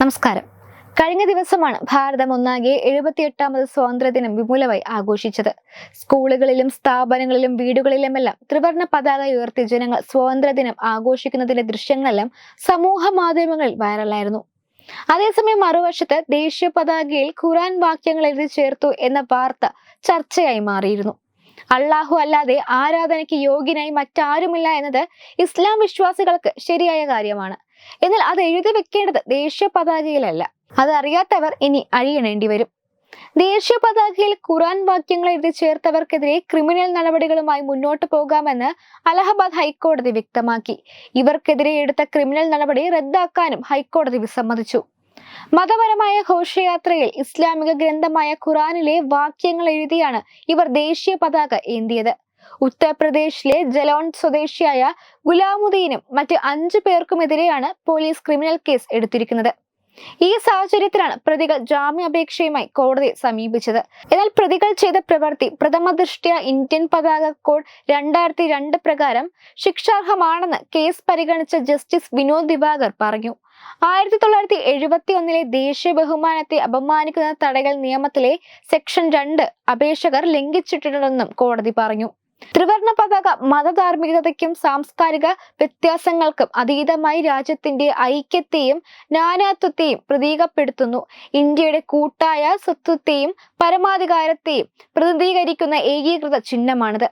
നമസ്കാരം. കഴിഞ്ഞ ദിവസമാണ് ഭാരതം ഒന്നാകെ എഴുപത്തിയെട്ടാമത് സ്വാതന്ത്ര്യദിനം വിപുലമായി ആഘോഷിച്ചത്. സ്കൂളുകളിലും സ്ഥാപനങ്ങളിലും വീടുകളിലുമെല്ലാം ത്രിവർണ പതാക ഉയർത്തി ജനങ്ങൾ സ്വാതന്ത്ര്യദിനം ആഘോഷിക്കുന്നതിന്റെ ദൃശ്യങ്ങളെല്ലാം സമൂഹ മാധ്യമങ്ങളിൽ വൈറലായിരുന്നു. അതേസമയം മറുവശത്ത് ദേശീയ പതാകയിൽ ഖുറാൻ വാക്യങ്ങൾ എഴുതി ചേർത്തു എന്ന വാർത്ത ചർച്ചയായി മാറിയിരുന്നു. അള്ളാഹു അല്ലാതെ ആരാധനയ്ക്ക് യോഗ്യനായി മറ്റാരുമില്ല എന്നത് ഇസ്ലാം വിശ്വാസികൾക്ക് ശരിയായ കാര്യമാണ്. എന്നാൽ അത് എഴുതി വെക്കേണ്ടത് ദേശീയ പതാകയിലല്ല അത് ഇനി അഴിയണേണ്ടി വരും. ദേശീയ പതാകയിൽ ഖുറാൻ വാക്യങ്ങൾ എഴുതി ചേർത്തവർക്കെതിരെ ക്രിമിനൽ നടപടികളുമായി മുന്നോട്ട് പോകാമെന്ന് അലഹബാദ് ഹൈക്കോടതി വ്യക്തമാക്കി. ഇവർക്കെതിരെ എടുത്ത ക്രിമിനൽ നടപടി റദ്ദാക്കാനും ഹൈക്കോടതി വിസമ്മതിച്ചു. മതപരമായ ഘോഷയാത്രയിൽ ഇസ്ലാമിക ഗ്രന്ഥമായ ഖുറാനിലെ വാക്യങ്ങൾ എഴുതിയാണ് ഇവർ ദേശീയ പതാക ഏന്തിയത്. ഉത്തർപ്രദേശിലെ ജലോൺ സ്വദേശിയായ ഗുലാമുദ്ദീനും മറ്റ് അഞ്ചു പേർക്കുമെതിരെയാണ് പോലീസ് ക്രിമിനൽ കേസ് എടുത്തിരിക്കുന്നത്. ഈ സാഹചര്യത്തിലാണ് പ്രതികൾ ജാമ്യാപേക്ഷയുമായി കോടതിയെ സമീപിച്ചത്. എന്നാൽ പ്രതികൾ ചെയ്ത പ്രവൃത്തി പ്രഥമ ദൃഷ്ടിയ ഇന്ത്യൻ പതാക കോഡ് രണ്ടായിരത്തി രണ്ട് പ്രകാരം ശിക്ഷാർഹമാണെന്ന് കേസ് പരിഗണിച്ച ജസ്റ്റിസ് വിനോദ് ദിവാകർ പറഞ്ഞു. ആയിരത്തി തൊള്ളായിരത്തി എഴുപത്തി ഒന്നിലെ ദേശീയ ബഹുമാനത്തെ അപമാനിക്കുന്ന തടയൽ നിയമത്തിലെ സെക്ഷൻ രണ്ട് അപേക്ഷകർ ലംഘിച്ചിട്ടുണ്ടെന്നും കോടതി പറഞ്ഞു. ത്രിവർണ പതാക മതധാർമ്മികതയ്ക്കും സാംസ്കാരിക വ്യത്യാസങ്ങൾക്കും അതീതമായി രാജ്യത്തിന്റെ ഐക്യത്തെയും നാനാത്വത്തെയും പ്രതീകപ്പെടുത്തുന്നു. ഇന്ത്യയുടെ കൂട്ടായ സ്വത്വത്തെയും പരമാധികാരത്തെയും പ്രതിനിധീകരിക്കുന്ന ഏകീകൃത ചിഹ്നമാണിത്.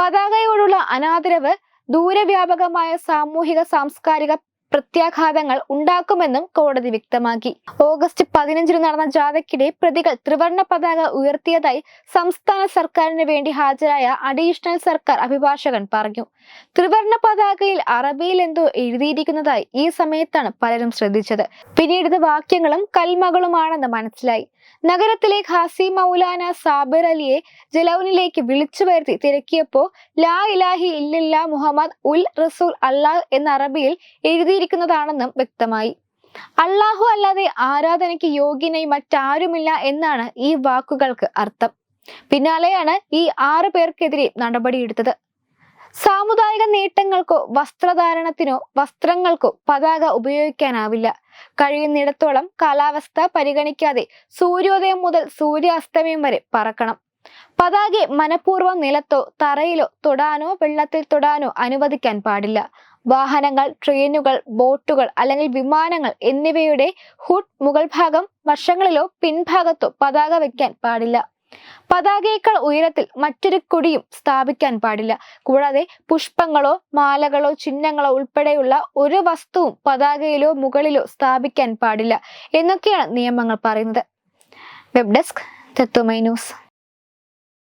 പതാകയോടുള്ള അനാദരവ് ദൂരവ്യാപകമായ സാമൂഹിക സാംസ്കാരിക പ്രത്യാഘാതങ്ങൾ ഉണ്ടാക്കുമെന്നും കോടതി വ്യക്തമാക്കി. ഓഗസ്റ്റ് പതിനഞ്ചിന് നടന്ന ജാഥയ്ക്കിടെ പ്രതികൾ ത്രിവർണ പതാക ഉയർത്തിയതായി സംസ്ഥാന സർക്കാരിന് വേണ്ടി ഹാജരായ അഡീഷണൽ സർക്കാർ അഭിഭാഷകൻ പറഞ്ഞു. ത്രിവർണ പതാകയിൽ അറബിയിൽ എന്തോ എഴുതിയിരിക്കുന്നതായി ഈ സമയത്താണ് പലരും ശ്രദ്ധിച്ചത്. പിന്നീട് ഇത് വാക്യങ്ങളും കൽമകളുമാണെന്ന് മനസ്സിലായി. നഗരത്തിലെ ഖാസി മൗലാന സാബിർ അലിയെ ജലൌനിലേക്ക് വിളിച്ചു വരുത്തി തിരക്കിയപ്പോ ലാ ഇലാഹി ഇല്ലല്ലാ മുഹമ്മദ് ഉൽ റസൂൽ അള്ളാഹ് എന്ന അറബിയിൽ എഴുതിയിരിക്കുന്നതാണെന്നും വ്യക്തമായി. അള്ളാഹു അല്ലാതെ ആരാധനയ്ക്ക് യോഗ്യനായി മറ്റാരുമില്ല എന്നാണ് ഈ വാക്കുകൾക്ക് അർത്ഥം. പിന്നാലെയാണ് ഈ ആറു പേർക്കെതിരെ നടപടിയെടുത്തത്. സാമുദായിക നേട്ടങ്ങൾക്കോ വസ്ത്രധാരണത്തിനോ വസ്ത്രങ്ങൾക്കോ പതാക ഉപയോഗിക്കാനാവില്ല. കഴിയുന്നിടത്തോളം കാലാവസ്ഥ പരിഗണിക്കാതെ സൂര്യോദയം മുതൽ സൂര്യാസ്തമയം വരെ പറക്കണം. പതാകെ മനഃപൂർവം നിലത്തോ തറയിലോ തൊടാനോ വെള്ളത്തിൽ തൊടാനോ അനുവദിക്കാൻ പാടില്ല. വാഹനങ്ങൾ ട്രെയിനുകൾ ബോട്ടുകൾ അല്ലെങ്കിൽ വിമാനങ്ങൾ എന്നിവയുടെ ഹുഡ് മുകൾ ഭാഗം വശങ്ങളിലോ പിൻഭാഗത്തോ പതാക വയ്ക്കാൻ പാടില്ല. പതാകയേക്കാൾ ഉയരത്തിൽ മറ്റൊരു കൊടിയും സ്ഥാപിക്കാൻ പാടില്ല. കൂടാതെ പുഷ്പങ്ങളോ മാലകളോ ചിഹ്നങ്ങളോ ഉൾപ്പെടെയുള്ള ഒരു വസ്തുവും പതാകയിലോ മുകളിലോ സ്ഥാപിക്കാൻ പാടില്ല എന്നൊക്കെയാണ് നിയമങ്ങൾ പറയുന്നത്. Web desk തെത്തുമൈ news.